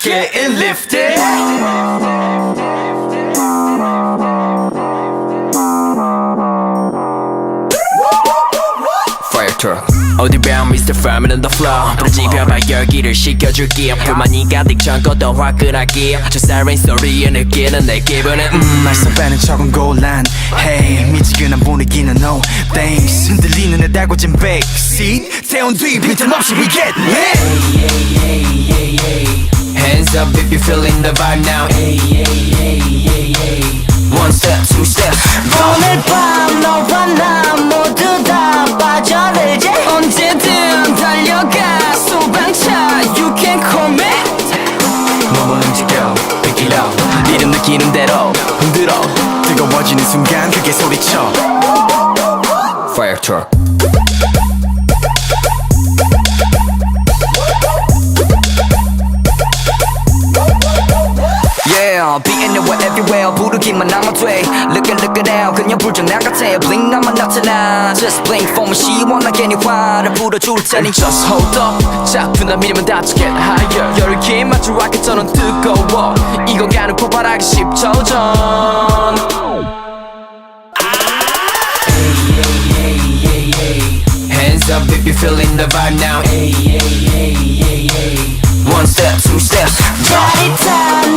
Getting lifted. Fire truck. 어디밤 Mr. Farmer on the floor 부러지펴봐 열기를 식혀줄게 불만이 가득 참고 더 화끈하게 저 사이렌 소리에 느끼는 내 기분은 음날서 빼는 척은 곤란 Hey 미지근한 분위기는 no thanks 흔들리는 내 달궈진 backseat 태운 뒤 빈틈없이 we get lit hey, hey, hey, hey up if you're feeling the vibe now. Hey, hey, hey, hey, hey. One step, two step. 오늘 밤 너와 나 모두 다 빠져들지. 언제든 달려가 소방차. You can call me. 몸을 움직여, pick it up. 리듬 느끼는 대로 흔들어. 뜨거워지는 순간 그게 소리쳐. Fire truck. d o w Being it everywhere 부르기만 하면 돼 Look i n g look i at now 그냥 불장난 같아 Blink 나만 나타나 Just blink for me 시원하게 네 화를 불어줄 테니 Just hold up 작품나 밀면 that's get higher 열기에 맞춰 라켓처럼 뜨거워 이건 가는 폭발하기 10초 전 Hands up if you're feeling the vibe now. Ay, ay, ay, One step, two steps. r i g h t time.